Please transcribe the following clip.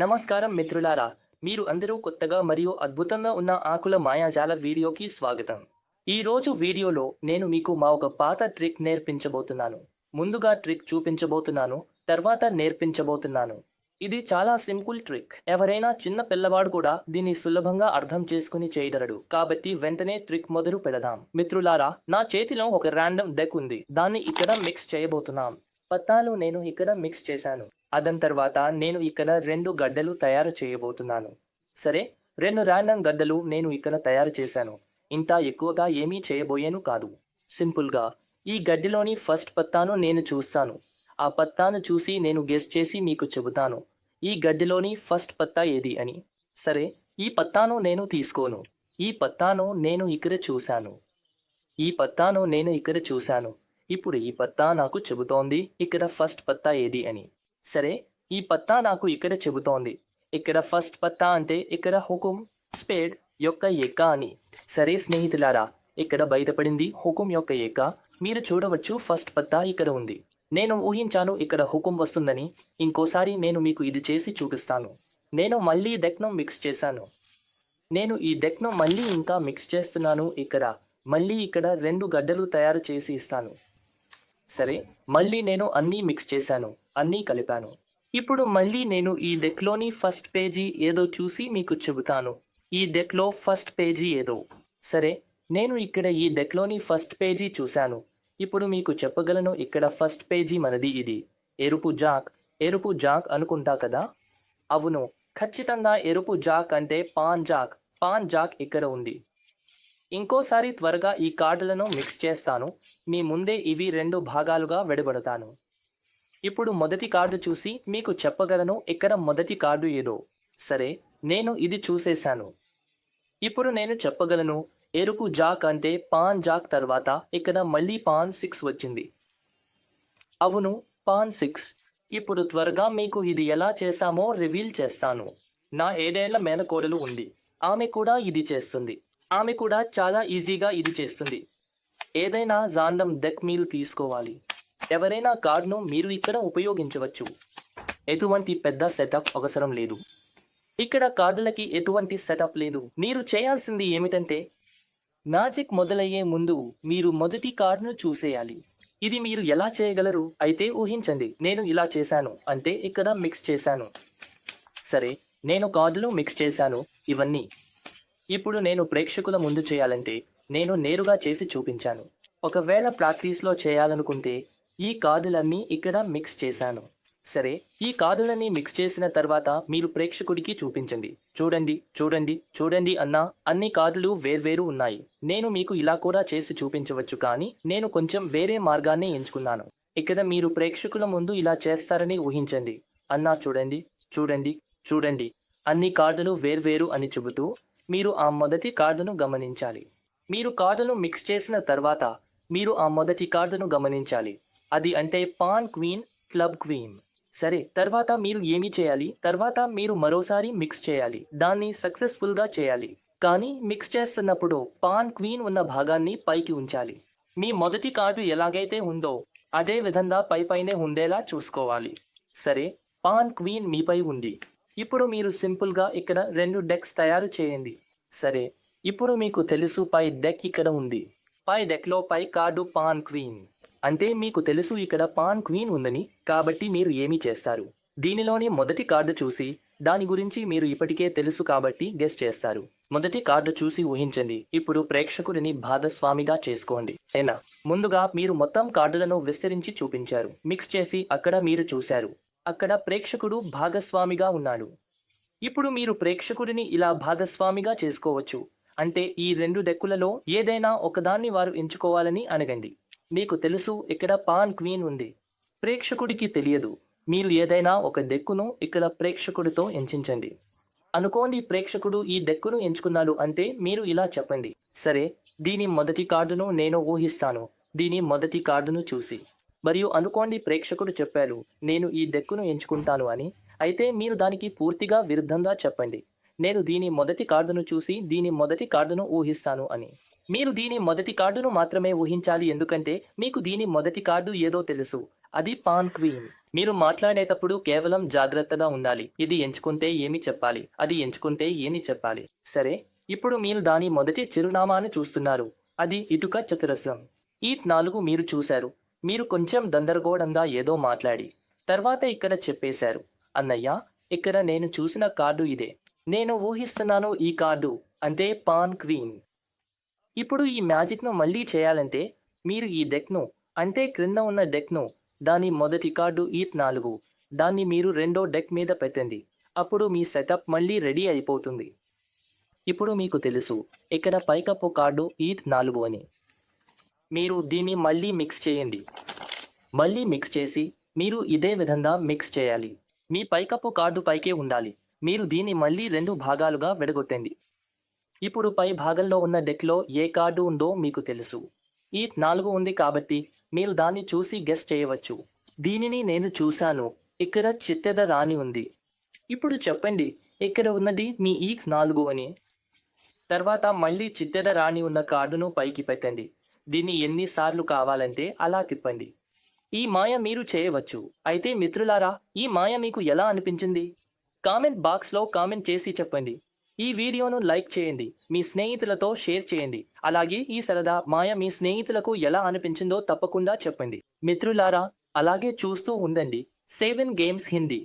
నమస్కారం మిత్రులారా మీరు అందరూ కొత్తగా మరియు అద్భుతంగా ఉన్న ఆకుల మాయాజాల వీడియోకి స్వాగతం. ఈ రోజు వీడియోలో నేను మీకు మా ఒక పాత ట్రిక్ నేర్పించబోతున్నాను. ముందుగా ట్రిక్ చూపించబోతున్నాను తర్వాత నేర్పించబోతున్నాను. ఇది చాలా సింపుల్ ట్రిక్. ఎవరైనా చిన్న పిల్లవాడు కూడా దీన్ని సులభంగా అర్థం చేసుకుని చేయగలడు. కాబట్టి వెంటనే ట్రిక్ మొదలు పెడదాం. మిత్రులారా నా చేతిలో ఒక ర్యాండమ్ డెక్ ఉంది. దాన్ని ఇక్కడ మిక్స్ చేయబోతున్నాం. పత్తాలు నేను ఇక్కడ మిక్స్ చేశాను. అదన్ తర్వాత నేను ఇక్కడ రెండు గడ్డలు తయారు చేయబోతున్నాను. సరే రెండు ర్యాండమ్ గడ్డలు నేను ఇక్కడ తయారు చేశాను. ఇంత ఎక్కువగా ఏమీ చేయబోయేను కాదు. సింపుల్గా ఈ గడ్డిలోని ఫస్ట్ పత్తాను నేను చూస్తాను. ఆ పత్తాను చూసి నేను గెస్ చేసి మీకు చెబుతాను. ఈ గడ్డిలోని ఫస్ట్ పత్తా ఏది అని. సరే ఈ పత్తాను నేను తీసుకోను. ఈ పత్తాను నేను ఇక్కడ చూశాను. ఈ పత్తాను నేను ఇక్కడ చూశాను. ఇప్పుడు ఈ పత్తా నాకు చెబుతోంది ఇక్కడ ఫస్ట్ పత్తా ఏది అని. సరే ఈ పత్తా నాకు ఇక్కడ చెబుతోంది. ఇక్కడ ఫస్ట్ పత్తా అంటే ఇక్కడ హుకుం స్పేడ్ యొక్క ఎక్క అని. సరే స్నేహితులారా ఇక్కడ బయటపడింది హుకుం యొక్క ఎక్క మీరు చూడవచ్చు ఫస్ట్ పత్తా ఇక్కడ ఉంది. నేను ఊహించాను ఇక్కడ హుకుం వస్తుందని. ఇంకోసారి నేను మీకు ఇది చేసి చూపిస్తాను. నేను మళ్ళీ దెక్నం మిక్స్ చేశాను. నేను ఈ దెక్నం మళ్ళీ ఇంకా మిక్స్ చేస్తున్నాను ఇక్కడ. మళ్ళీ ఇక్కడ రెండు గడ్డలు తయారు చేసి ఇస్తాను. సరే మళ్ళీ నేను అన్నీ మిక్స్ చేశాను అన్నీ కలిపాను. ఇప్పుడు మళ్ళీ నేను ఈ డెక్లోని ఫస్ట్ పేజీ ఏదో చూసి మీకు చెబుతాను. ఈ డెక్లో ఫస్ట్ పేజీ ఏదో. సరే నేను ఇక్కడ ఈ డెక్లోని ఫస్ట్ పేజీ చూశాను. ఇప్పుడు మీకు చెప్పగలను ఇక్కడ ఫస్ట్ పేజీ మనది ఇది. ఎరుపు జాక్ ఎరుపు జాక్ అనుకుంటా కదా? అవును ఖచ్చితంగా ఎరుపు జాక్ అంటే పాన్ జాక్. పాన్ జాక్ ఇక్కడ ఉంది? ఇంకోసారి త్వరగా ఈ కార్డులను మిక్స్ చేస్తాను. మీ ముందే ఇవి రెండు భాగాలుగా విడబడతాను. ఇప్పుడు మొదటి కార్డు చూసి మీకు చెప్పగలను ఇక్కడ మొదటి కార్డు ఏదో. సరే నేను ఇది చూసేశాను. ఇప్పుడు నేను చెప్పగలను ఎరుకు జాక్ అంటే పాన్ జాక్ తర్వాత ఇక్కడ మళ్ళీ పాన్ సిక్స్ వచ్చింది. అవును పాన్ సిక్స్. ఇప్పుడు త్వరగా మీకు ఇది ఎలా చేశామో రివీల్ చేస్తాను. నా ఏడేళ్ళ మేనకోడలు ఉంది. ఆమె కూడా ఇది చేస్తుంది. ఆమె కూడా చాలా ఈజీగా ఇది చేస్తుంది. ఏదైనా జాండం డెక్ మీల్ తీసుకోవాలి. ఎవరైనా కార్డును మీరు ఇక్కడ ఉపయోగించవచ్చు. ఎటువంటి పెద్ద సెటప్ అవసరం లేదు. ఇక్కడ కార్డులకి ఎటువంటి సెటప్ లేదు. మీరు చేయాల్సింది ఏమిటంటే మ్యాజిక్ మొదలయ్యే ముందు మీరు మొదటి కార్డును చూసేయాలి. ఇది మీరు ఎలా చేయగలరు? అయితే ఊహించండి. నేను ఇలా చేశాను. అంటే ఇక్కడ మిక్స్ చేశాను. సరే నేను కార్డులు మిక్స్ చేశాను. ఇవన్నీ. ఇప్పుడు నేను ప్రేక్షకుల ముందు చేయాలంటే నేను నేరుగా చేసి చూపించాను. ఒకవేళ ప్రాక్టీస్లో చేయాలనుకుంటే ఈ కార్డులన్నీ ఇక్కడ మిక్స్ చేశాను. సరే ఈ కార్డులన్నీ మిక్స్ చేసిన తర్వాత మీరు ప్రేక్షకుడికి చూపించండి. చూడండి చూడండి చూడండి అన్న అన్ని కార్డులు వేర్వేరు ఉన్నాయి. నేను మీకు ఇలా కూడా చేసి చూపించవచ్చు కానీ నేను కొంచెం వేరే మార్గాన్ని ఎంచుకున్నాను. ఇక్కడ మీరు ప్రేక్షకుల ముందు ఇలా చేస్తారని ఊహించండి. అన్నా చూడండి చూడండి చూడండి. అన్ని కార్డులు వేర్వేరు అని చెబుతూ మీరు ఆ మొదటి కార్డును గమనించాలి. మీరు కార్డును మిక్స్ చేసిన తర్వాత మీరు ఆ మొదటి కార్డును గమనించాలి. అది అంటే పాన్ క్వీన్ క్లబ్ క్వీన్. సరే తర్వాత మీరు ఏమి చేయాలి? తర్వాత మీరు మరోసారి మిక్స్ చేయాలి. దాన్ని సక్సెస్ఫుల్గా చేయాలి. కానీ మిక్స్ చేస్తున్నప్పుడు పాన్ క్వీన్ ఉన్న భాగాన్ని పైకి ఉంచాలి. మీ మొదటి కార్డు ఎలాగైతే ఉందో అదే విధంగా పై పైనే ఉండేలా చూసుకోవాలి. సరే పాన్ క్వీన్ మీపై ఉంది. ఇప్పుడు మీరు సింపుల్గా ఇక్కడ రెండు డెక్స్ తయారు చేయండి. సరే ఇప్పుడు మీకు తెలుసు పై డెక్ ఇక్కడ ఉంది. పై డెక్లో పై కార్డు పాన్ క్వీన్. అంటే మీకు తెలుసు ఇక్కడ పాన్ క్వీన్ ఉందని కాబట్టి మీరు ఏమి చేస్తారు? దీనిలోని మొదటి కార్డు చూసి దాని గురించి మీరు ఇప్పటికే తెలుసు కాబట్టి గెస్ చేస్తారు. మొదటి కార్డు చూసి ఊహించండి. ఇప్పుడు ప్రేక్షకుడిని భాగస్వామిగా చేసుకోండి. అయినా ముందుగా మీరు మొత్తం కార్డులను విస్తరించి చూపించారు. మిక్స్ చేసి అక్కడ మీరు చూశారు. అక్కడ ప్రేక్షకుడు భాగస్వామిగా ఉన్నాడు. ఇప్పుడు మీరు ప్రేక్షకుడిని ఇలా భాగస్వామిగా చేసుకోవచ్చు. అంటే ఈ రెండు డెక్కులలో ఏదైనా ఒకదాన్ని వారు ఎంచుకోవాలని అనగండి మీకు తెలుసు ఇక్కడ పాన్ క్వీన్ ఉంది. ప్రేక్షకుడికి తెలియదు. మీరు ఏదైనా ఒక డెక్కును ఇక్కడ ప్రేక్షకుడితో ఎంచించండి అనుకోండి ప్రేక్షకుడు ఈ డెక్కును ఎంచుకున్నాడు అంటే మీరు ఇలా చెప్పండి. సరే దీని మొదటి కార్డును నేను ఊహిస్తాను. దీని మొదటి కార్డును చూసి. మరియు అనుకోండి ప్రేక్షకుడు చెప్పారు నేను ఈ దెక్కును ఎంచుకుంటాను అని. అయితే మీరు దానికి పూర్తిగా విరుద్ధంగా చెప్పండి. నేను దీని మొదటి కార్డును చూసి దీని మొదటి కార్డును ఊహిస్తాను అని. మీరు దీని మొదటి కార్డును మాత్రమే ఊహించాలి ఎందుకంటే మీకు దీని మొదటి కార్డు ఏదో తెలుసు. అది పాన్ క్వీన్. మీరు మాట్లాడేటప్పుడు కేవలం జాగ్రత్తగా ఉండాలి. ఇది ఎంచుకుంటే ఏమి చెప్పాలి? అది ఎంచుకుంటే ఏమి చెప్పాలి? సరే ఇప్పుడు మీరు దాని మొదటి చిరునామాను చూస్తున్నారు. అది ఇటుక చతురస్రం. ఈ నాలుగు మీరు చూశారు. మీరు కొంచెం దందరగోడంగా ఏదో మాట్లాడి తర్వాత ఇక్కడ చెప్పేశారు. అన్నయ్య ఇక్కడ నేను చూసిన కార్డు ఇదే. నేను ఊహిస్తున్నాను ఈ కార్డు అంటే పాన్ క్వీన్. ఇప్పుడు ఈ మ్యాజిక్ను మళ్ళీ చేయాలంటే మీరు ఈ డెక్ను అంటే క్రింద ఉన్న డెక్ను దాని మొదటి కార్డు ఈత్ నాలుగు దాన్ని మీరు రెండో డెక్ మీద పెట్టండి. అప్పుడు మీ సెటప్ మళ్ళీ రెడీ అయిపోతుంది. ఇప్పుడు మీకు తెలుసు ఇక్కడ పైకప్పు కార్డు ఈత్ నాలుగు అని. మీరు దీన్ని మళ్ళీ మిక్స్ చేయండి. మళ్ళీ మిక్స్ చేసి మీరు ఇదే విధంగా మిక్స్ చేయాలి. మీ పైకప్పు కార్డు పైకే ఉండాలి. మీరు దీన్ని మళ్ళీ రెండు భాగాలుగా విడగొట్టండి. ఇప్పుడు పై భాగంలో ఉన్న డెక్లో ఏ కార్డు ఉందో మీకు తెలుసు. ఈ నాలుగు ఉంది కాబట్టి మీరు దాన్ని చూసి గెస్ చేయవచ్చు. దీనిని నేను చూశాను. ఇక్కడ చిత్తెద రాణి ఉంది. ఇప్పుడు చెప్పండి ఇక్కడ ఉన్నది మీ ఈ నాలుగు అని. తర్వాత మళ్ళీ చిత్తెద రాణి ఉన్న కార్డును పైకి పెట్టండి. దీన్ని ఎన్నిసార్లు కావాలంటే అలా తిప్పండి. ఈ మాయ మీరు చేయవచ్చు. అయితే మిత్రులారా ఈ మాయ మీకు ఎలా అనిపించింది? కామెంట్ బాక్స్లో కామెంట్ చేసి చెప్పండి. ఈ వీడియోను లైక్ చేయండి. మీ స్నేహితులతో షేర్ చేయండి. అలాగే ఈ సరదా మాయ మీ స్నేహితులకు ఎలా అనిపించిందో తప్పకుండా చెప్పండి. మిత్రులారా అలాగే చూస్తూ ఉండండి. Seven games Hindi.